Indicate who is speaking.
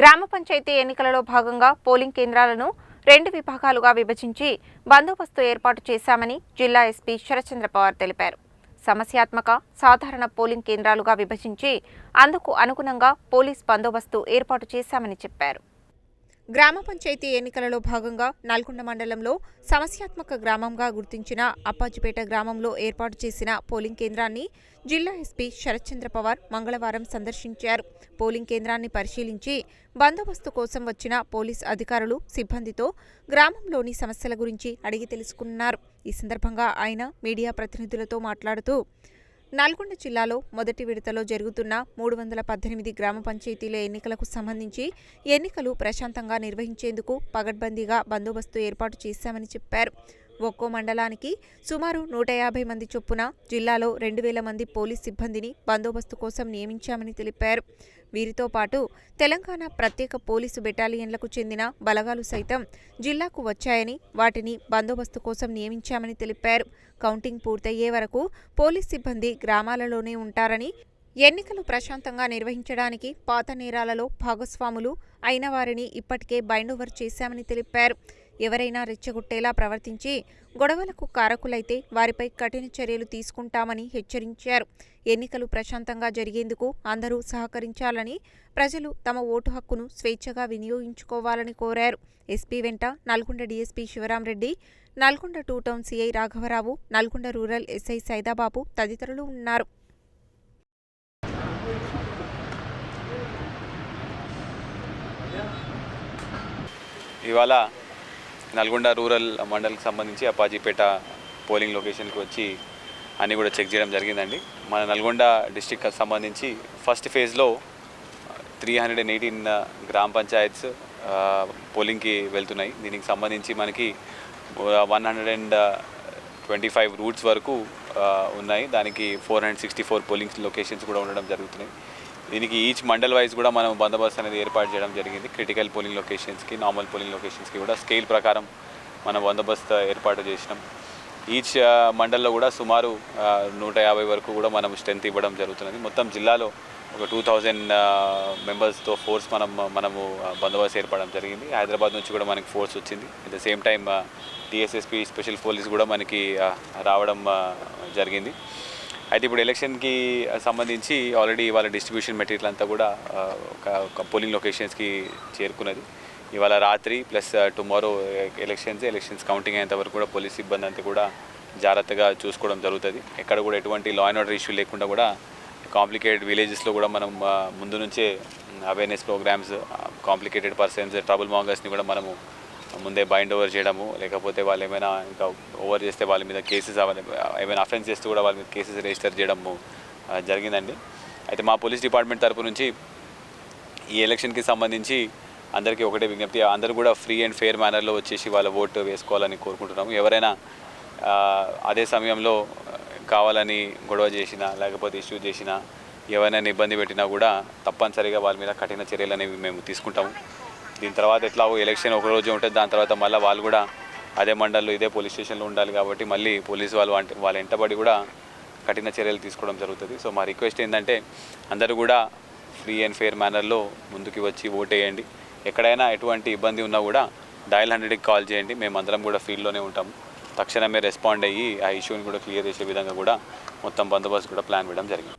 Speaker 1: గ్రామ పంచాయతీ ఎన్నికలలో భాగంగా పోలింగ్ కేంద్రాలను రెండు విభాగాలుగా విభజించి బందోబస్తు ఏర్పాటు చేశామని జిల్లా ఎస్పీ శరచంద్ర పవార్ తెలిపారు. సమస్యాత్మక సాధారణ పోలింగ్ కేంద్రాలుగా విభజించి అందుకు అనుగుణంగా పోలీస్ బందోబస్తు ఏర్పాటు చేశామని చెప్పారు. గ్రామ పంచాయతీ ఎన్నికలలో భాగంగా నల్గొండ మండలంలో సమస్యాత్మక గ్రామంగా గుర్తించిన అప్పాజిపేట గ్రామంలో ఏర్పాటు చేసిన పోలింగ్ కేంద్రాన్ని జిల్లా ఎస్పీ శరత్చంద్ర పవార్ మంగళవారం సందర్శించారు. పోలింగ్ కేంద్రాన్ని పరిశీలించి బందోబస్తు కోసం వచ్చిన పోలీస్ అధికారులు సిబ్బందితో గ్రామంలోని సమస్యల గురించి అడిగి తెలుసుకున్నారు. ఈ సందర్భంగా ఆయన మీడియా ప్రతినిధులతో మాట్లాడుతూ నల్గొండ జిల్లాలో మొదటి విడతలో జరుగుతున్న మూడు వందల పద్దెనిమిది గ్రామ పంచాయతీల ఎన్నికలకు సంబంధించి ఎన్నికలు ప్రశాంతంగా నిర్వహించేందుకు పగడ్బందీగా బందోబస్తు ఏర్పాటు చేశామని చెప్పారు. ఒక్కో మండలానికి సుమారు నూట యాభై మంది చొప్పున జిల్లాలో రెండు వేల మంది పోలీస్ సిబ్బందిని బందోబస్తు కోసం నియమించామని తెలిపారు. వీరితో పాటు తెలంగాణ ప్రత్యేక పోలీసు బెటాలియన్లకు చెందిన బలగాలు సైతం జిల్లాకు వచ్చాయని వాటిని బందోబస్తు కోసం నియమించామని తెలిపారు. కౌంటింగ్ పూర్తయ్యే వరకు పోలీస్ సిబ్బంది గ్రామాలలోనే ఉంటారని ఎన్నికలు ప్రశాంతంగా నిర్వహించడానికి పాత నేరాలలో భాగస్వాములు అయిన వారిని ఇప్పటికే బైండోవర్ చేశామని తెలిపారు. ఎవరైనా రెచ్చగొట్టేలా ప్రవర్తించి గొడవలకు కారకులైతే వారిపై కఠిన చర్యలు తీసుకుంటామని హెచ్చరించారు. ఎన్నికలు ప్రశాంతంగా జరిగేందుకు అందరూ సహకరించాలని ప్రజలు తమ ఓటు హక్కును స్వేచ్ఛగా వినియోగించుకోవాలని కోరారు. ఎస్పీ వెంట Nalgonda DSP Sivaram Reddy Nalgonda two town CI రాఘవరావు నల్గొండ రూరల్ ఎస్ఐ సైదాబాబు తదితరులు ఉన్నారు.
Speaker 2: ఇవాళ నల్గొండ రూరల్ మండల్కి సంబంధించి అపాజీపేట పోలింగ్ లొకేషన్కి వచ్చి అన్నీ కూడా చెక్ చేయడం జరిగిందండి. మన నల్గొండ డిస్టిక్ సంబంధించి ఫస్ట్ ఫేజ్లో త్రీ హండ్రెడ్ అండ్ ఎయిటీన్ గ్రామ పంచాయత్స్ పోలింగ్కి వెళ్తున్నాయి. దీనికి సంబంధించి మనకి one hundred and twenty five routes వరకు ఉన్నాయి. దానికి four hundred sixty four polling locations కూడా ఉండడం జరుగుతున్నాయి. దీనికి ఈచ్ మండల్ వైజ్ కూడా మనం బందోబస్తు అనేది ఏర్పాటు చేయడం జరిగింది. క్రిటికల్ పోలింగ్ లొకేషన్స్కి నార్మల్ పోలింగ్ లొకేషన్స్కి కూడా స్కేల్ ప్రకారం మనం బందోబస్తు ఏర్పాటు చేసినాం. ఈచ్ uh, మండల్లో కూడా సుమారు uh, నూట యాభై వరకు కూడా మనం స్ట్రెంత్ ఇవ్వడం జరుగుతున్నది. మొత్తం జిల్లాలో ఒక టూ థౌజండ్ మెంబర్స్తో ఫోర్స్ మనం మనము uh, బందోబస్తు ఏర్పడడం జరిగింది. హైదరాబాద్ నుంచి కూడా మనకి ఫోర్స్ వచ్చింది. At the same time DSSP special police కూడా మనకి రావడం జరిగింది. అయితే ఇప్పుడు ఎలక్షన్కి సంబంధించి ఆల్రెడీ వాళ్ళ డిస్ట్రిబ్యూషన్ మెటీరియల్ అంతా కూడా ఒక పోలింగ్ లొకేషన్స్కి చేరుకున్నది. ఇవాళ రాత్రి plus tomorrow elections elections counting అయ్యేంత వరకు కూడా పోలీస్ సిబ్బంది అంతా కూడా జాగ్రత్తగా చూసుకోవడం జరుగుతుంది. ఎక్కడ కూడా ఎటువంటి లా అండ్ ఆర్డర్ ఇష్యూ లేకుండా కూడా కాంప్లికేటెడ్ విలేజెస్లో కూడా మనం ముందు నుంచే awareness programmes complicated persons trouble మాంగర్స్ని కూడా మనము ముందే బైండ్ ఓవర్ చేయడము లేకపోతే వాళ్ళు ఏమైనా ఇంకా ఓవర్ చేస్తే వాళ్ళ మీద కేసెస్ ఏమైనా అఫెన్స్ చేస్తే కూడా వాళ్ళ మీద కేసెస్ రిజిస్టర్ చేయడము జరిగిందండి. అయితే మా పోలీస్ డిపార్ట్మెంట్ తరపు నుంచి ఈ ఎలక్షన్కి సంబంధించి అందరికీ ఒకటే విజ్ఞప్తి అందరూ కూడా ఫ్రీ అండ్ ఫెయిర్ మేనర్లో వచ్చేసి వాళ్ళ ఓటు వేసుకోవాలని కోరుకుంటున్నాము. ఎవరైనా అదే సమయంలో కావాలని గొడవ చేసినా లేకపోతే ఇష్యూ చేసినా ఎవరైనా ఇబ్బంది పెట్టినా కూడా తప్పనిసరిగా వాళ్ళ మీద కఠిన చర్యలు అనేవి మేము తీసుకుంటాము. దీని తర్వాత ఎట్లా ఎలక్షన్ ఒక రోజు ఉంటుంది దాని తర్వాత మళ్ళీ వాళ్ళు కూడా అదే మండల్లో ఇదే పోలీస్ స్టేషన్లో ఉండాలి కాబట్టి మళ్ళీ పోలీసు వాళ్ళు అంటే వాళ్ళ వెంటబడి కూడా కఠిన చర్యలు తీసుకోవడం జరుగుతుంది. సో మా రిక్వెస్ట్ ఏంటంటే అందరూ కూడా ఫ్రీ అండ్ ఫెయిర్ మేనర్లో ముందుకు వచ్చి ఓట్ వేయండి. ఎక్కడైనా ఎటువంటి ఇబ్బంది ఉన్నా కూడా డయల్ హండ్రెడ్కి కాల్ చేయండి. మేము అందరం కూడా ఫీల్డ్లోనే ఉంటాము తక్షణమే రెస్పాండ్ అయ్యి ఆ ఇష్యూని కూడా క్లియర్ చేసే విధంగా కూడా మొత్తం బందోబస్తు కూడా ప్లాన్ వేయడం జరిగింది.